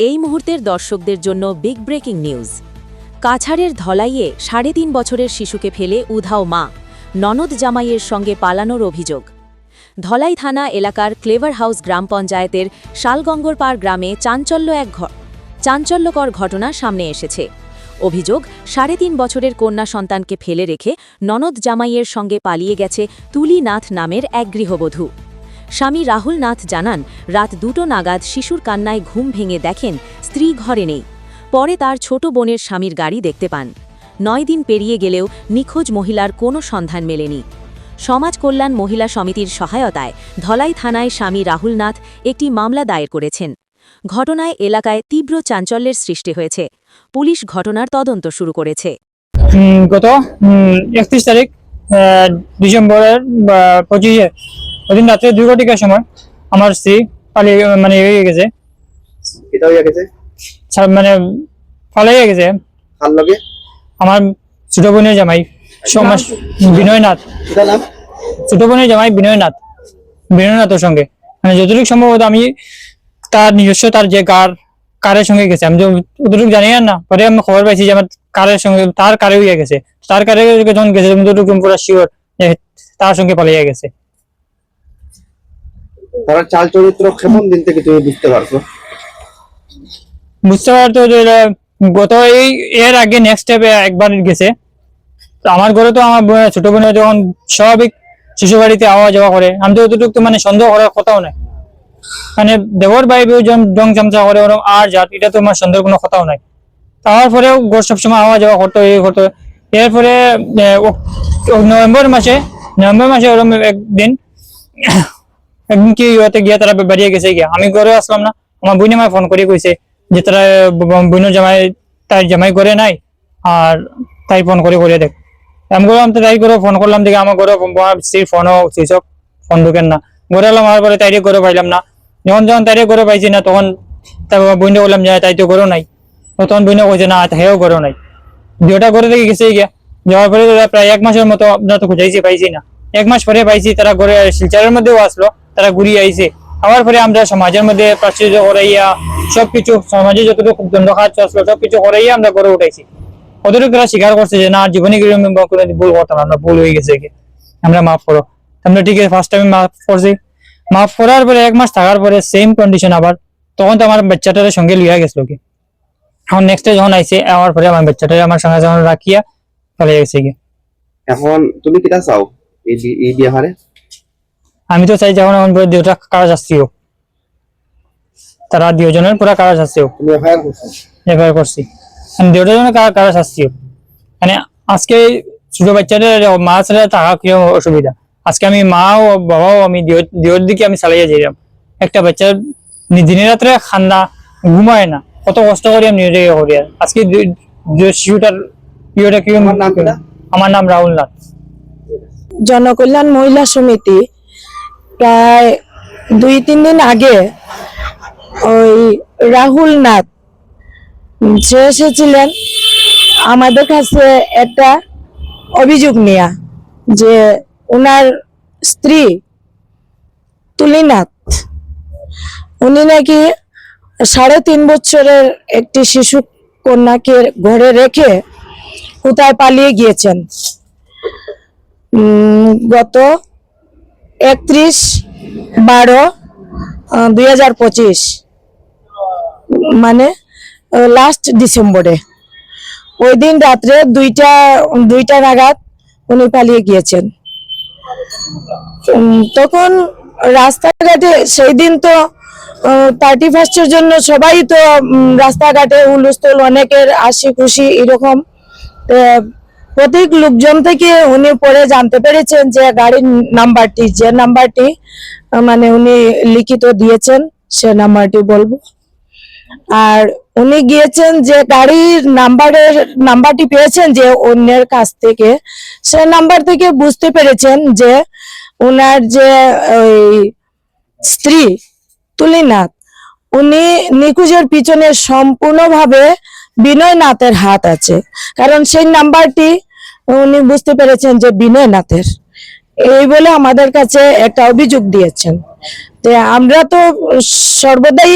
এই মুহূর্তের দর্শকদের জন্য বিগ ব্রেকিং নিউজ কাছাড়ের ধলাইয়ে সাড়ে তিন বছরের শিশুকে ফেলে উধাও মা, ননদ জামাইয়ের সঙ্গে পালানোর অভিযোগ। ধলাই থানা এলাকার ক্লেভার হাউস গ্রাম পঞ্চায়েতের শালগঙ্গরপাড় গ্রামে চাঞ্চল্য এক ঘ চাঞ্চল্যকর ঘটনা সামনে এসেছে। অভিযোগ, সাড়ে তিন বছরের কন্যা সন্তানকে ফেলে রেখে ননদ জামাইয়ের সঙ্গে পালিয়ে গেছে তুলি নাথ নামের এক গৃহবধূ। স্বামী রাহুল নাথ জানান, রাত দুটো নাগাদ শিশুর কান্নায় ঘুম ভেঙে দেখেন, স্ত্রী ঘরে নেই। পরে তার ছোট বোনের স্বামীর গাড়ি দেখতে পান। নয় দিন পেরিয়ে গেলেও নিখোঁজ মহিলার কোনো সন্ধান মেলেনি। সমাজ কল্যাণ মহিলা সমিতির সহায়তায় ধলাই থানায় স্বামী রাহুল নাথ একটি মামলা দায়ের করেছেন। ঘটনায় এলাকায় তীব্র চাঞ্চল্যের সৃষ্টি হয়েছে। পুলিশ ঘটনার তদন্ত শুরু করেছে। গত একত্রিশ তারিখ ডিসেম্বরের, বা ওদিন রাত্রে দুই ঘটিকার সময় আমার স্ত্রী পালিয়ে মানে হয়ে গেছে। এটা হইয়া গেছে? মানে পালিয়ে গেছে। কার লগে? আমার ছোট বোনের জামাই সমাজ বিনয় নাথ এটা নাম? ছোট বোনের জামাই বিনয় নাথ বিনয় নাথের সঙ্গে। মানে যতটুকু সম্ভবত আমি তার নিজস্ব তার যে কার কারের সঙ্গে গেছে। আমি যতটুকু জানি না পরে আমি খবর পাইছি যে আমার কারের সঙ্গে তার কারে হইয়া গেছে। তার কারে যখন গেছে আমি যতটুকু পুরো শিওর তার সঙ্গে পালিয়ে গেছে। তারা চাল চরিত্র কেমন দিন থেকে তুমি বুঝতে পারছ? বুঝতে পারতো যে গত এই, এর আগে নেক্সট স্টেপে একবার গেছে। আমার ঘরে তো আমার ছোট বোনের যখন স্বাভাবিক শিশু বাড়িতে আওয়া যাওয়া করে, আমি তো অতটুকু মানে সন্দেহ করার কথাও নাই। মানে দেবর যেমন ডং চামচা করে ওরকম আর জাত, এটা তো আমার সন্দেহ কোনো কথাও নাই। তার পরেও ঘর সবসময় আওয়া যাওয়া করতো, এই করতো। এরপরে নভেম্বর মাসে নভেম্বর মাসে ওরকম একদিন কি ইয়েতে গিয়ে তারা বেরিয়ে গেছে গিয়া। আমি ঘরে আসলাম না। আমার আমায় ফোন করে কইছে যে তারা বোনের জামাই তার জামাই করে নাই। আর তাই ফোন করে করে দেখ। আমি বললাম তো তাই করে ফোন করলাম দেখে। আমার ঘরে স্ত্রীর ফোনও সুইচ অফ ফোন ঢুকেন না ঘরে এলাম আমার পরে তাইরে করে পাইলাম না। যখন যখন তাইরে করে পাইছি না, তখন তারপর বোনটা বললাম যে তাই তো করো নাই। তখন বোনে কইছে না হেও করো নাই। দুটা করে দেখে গেছে গিয়া। যাওয়ার পরে তারা প্রায় এক মাসের মতো আমরা তো খুঁজাইছি পাইছি না। এক মাস পরে পাইছি তারা ঘরে শিলচারের মধ্যেও আসলো তারা ঘুরিয়ে আইছে। আবার পরে আমরা সমাজের মধ্যে প্রাচুর্য করাইয়া সবকিছু, সমাজে যতটুকু খাচ্ছ আসলো সবকিছু করাইয়া আমরা গড়ে উঠাইছি। কতটুকু তারা স্বীকার করছে যে, না, জীবনে কোনো ভুল করতাম আমরা ভুল হয়ে গেছে আমরা মাফ করো। আমরা ঠিক আছে ফার্স্ট টাইম মাফ করছি। মাফ করার পরে এক মাস থাকার পরে সেম কন্ডিশন আবার। তখন তো আমার বাচ্চাটার সঙ্গে লিয়া গেছিল কি। এখন নেক্সট যখন আইছে আমার পরে আমার বাচ্চাটা আমার সঙ্গে যখন রাখিয়া চলে গেছে কি। এখন তুমি কিটা চাও? এই বিয়ে আমি তো চাই যখন এখন দুটা কারা শাস্তি হোক তারা দুজনের পুরা কারা শাস্তি হোক এফআইআর করছ। এফআইআর করছি। আমি দুজনের কারা কারা শাস্তি হোক মানে আজকে ছোট বাচ্চাদের মা ছেলে থাকা কি অসুবিধা? আজকে আমি মা ও বাবাও আমি দিওর দিকে আমি চালাইয়া যাইলাম। একটা বাচ্চার দিনে রাত্রে খান্না ঘুমায় না। কত কষ্ট করি আমি নিজে করি। আর। আজকে শিশুটার ইয়েটা কি? আমার নাম রাহুল নাথ। জনকল্যাণ মহিলা সমিতি প্রায় দুই, তিন দিন আগে ওই রাহুল নাথ সে এসেছিলেন, আমাদের কাছে একটা অভিযোগ নেয়া যে ওনার স্ত্রী তুলিনাথ, উনি নাকি সাড়ে তিন বছরের একটি শিশু কন্যাকে ঘরে রেখে কোথায় পালিয়ে গিয়েছেন। গত একত্রিশ বারো দুই মানে লাস্ট ডিসেম্বরে। ওই দিন রাত্রে দুইটা দুইটা নাগাদ উনি পালিয়ে গিয়েছেন। তখন রাস্তাঘাটে সেই দিন তো থার্টি ফার্স্টের জন্য সবাই তো রাস্তাঘাটে হুলস্থুল অনেকের হাসি খুশি এরকম প্রত্যেক লোকজন থেকে উনি পরে জানতে পেরেছেন যে গাড়ির নাম্বারটি, যে নাম্বারটি মানে উনি লিখিত দিয়েছেন, সে নাম্বারটি বলব। আর উনি গিয়েছেন যে গাড়ির নাম্বারের, নাম্বারটি পেয়েছেন যে অন্যের কাছ থেকে, সে নাম্বার থেকে বুঝতে পেরেছেন যে ওনার যে ওই স্ত্রী তুলিনাথ, উনি নিখোঁজের পিছনে সম্পূর্ণভাবে বিনয় নাথের হাত আছে। কারণ সেই নাম্বারটি উনি বুঝতে পেরেছেন যে বিনয় নাথের। এই বলে আমাদের কাছে একটা অভিযোগ দিয়েছেন আমরা তো সর্বদাই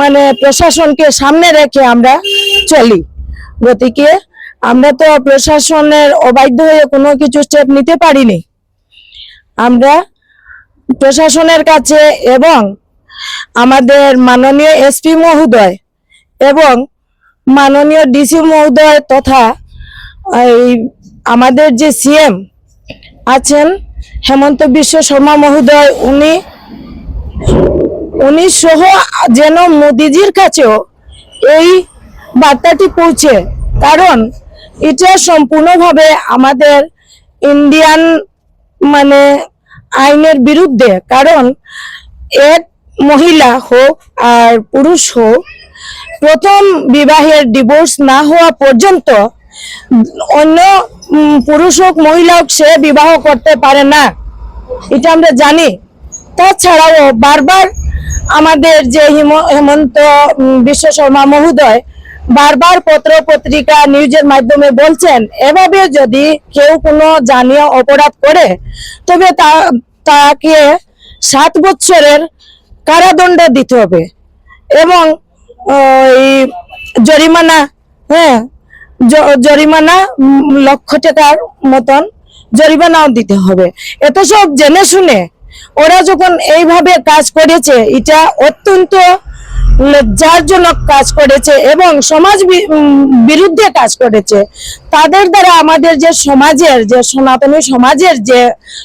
মানে প্রশাসনকে সামনে রেখে আমরা চলি। গতিকে আমরা তো প্রশাসনের অবাধ্য হয়ে কোনো কিছু স্টেপ নিতে পারিনি। আমরা প্রশাসনের কাছে এবং আমাদের মাননীয় এসপি মহোদয় এবং মাননীয় ডিসি মহোদয় তথা এই আমাদের যে সিএম আছেন হেমন্ত বিশ্ব শর্মা মহোদয়, উনি উনি সহ যেন মোদিজির কাছেও এই বার্তাটি পৌঁছে। কারণ এটা সম্পূর্ণভাবে আমাদের ইন্ডিয়ান মানে আইনের বিরুদ্ধে। কারণ এক মহিলা হোক আর পুরুষ হোক, প্রথম বিবাহের ডিভোর্স না হওয়া পর্যন্ত অন্য পুরুষ হোক, মহিলা হোক, সে বিবাহ করতে পারে না। এটা আমরা জানি। তাছাড়াও বারবার আমাদের যে হিম- হেমন্ত বিশ্ব শর্মা মহোদয় বারবার পত্র পত্রিকা নিউজের মাধ্যমে বলছেন, এভাবে যদি কেউ কোনো জানিয়ে অপরাধ করে, তবে তাকে সাত বছরের কারাদণ্ড দিতে হবে। এবং জরিমানা হ্যাঁ জরিমানা লক্ষ টাকার মতন জরিমানাও দিতে হবে। এত সব জেনে শুনে ওরা যখন এইভাবে কাজ করেছে, এটা অত্যন্ত লজ্জারজনক কাজ করেছে এবং সমাজ বিরুদ্ধে কাজ করেছে। তাদের দ্বারা আমাদের যে সমাজের, যে সনাতনী সমাজের যে,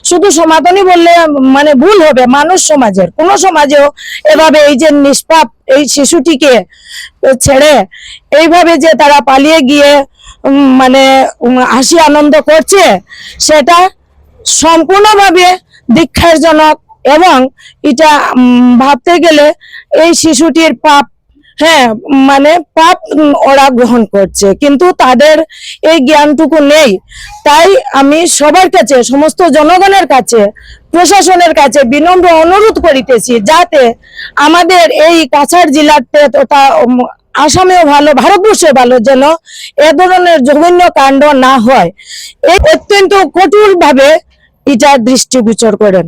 শুধু সনাতনী বললে মানে ভুল হবে, মানুষ সমাজের। কোন সমাজেও এভাবে এই যে নিষ্পাপ এই শিশুটিকে ছেড়ে এইভাবে যে তারা পালিয়ে গিয়ে মানে হাসি আনন্দ করছে, সেটা সম্পূর্ণভাবে দীক্ষারজনক এবং এটা ভাবতে গেলে এই শিশুটির পাপ হ্যাঁ মানে পাপ ওরা গ্রহণ করছে। কিন্তু তাদের এই জ্ঞানটুকু নেই। তাই আমি সবার কাছে, সমস্ত জনগণের কাছে, প্রশাসনের কাছে বিনম্র অনুরোধ করিতেছি যাতে আমাদের এই কাছাড় জেলাতে তথা আসামেও ভালো, ভারতবর্ষে ভালো যেন এ ধরনের জঘন্য কাণ্ড না হয়। এই অত্যন্ত কঠোর ভাবে এটা দৃষ্টিগোচর করেন।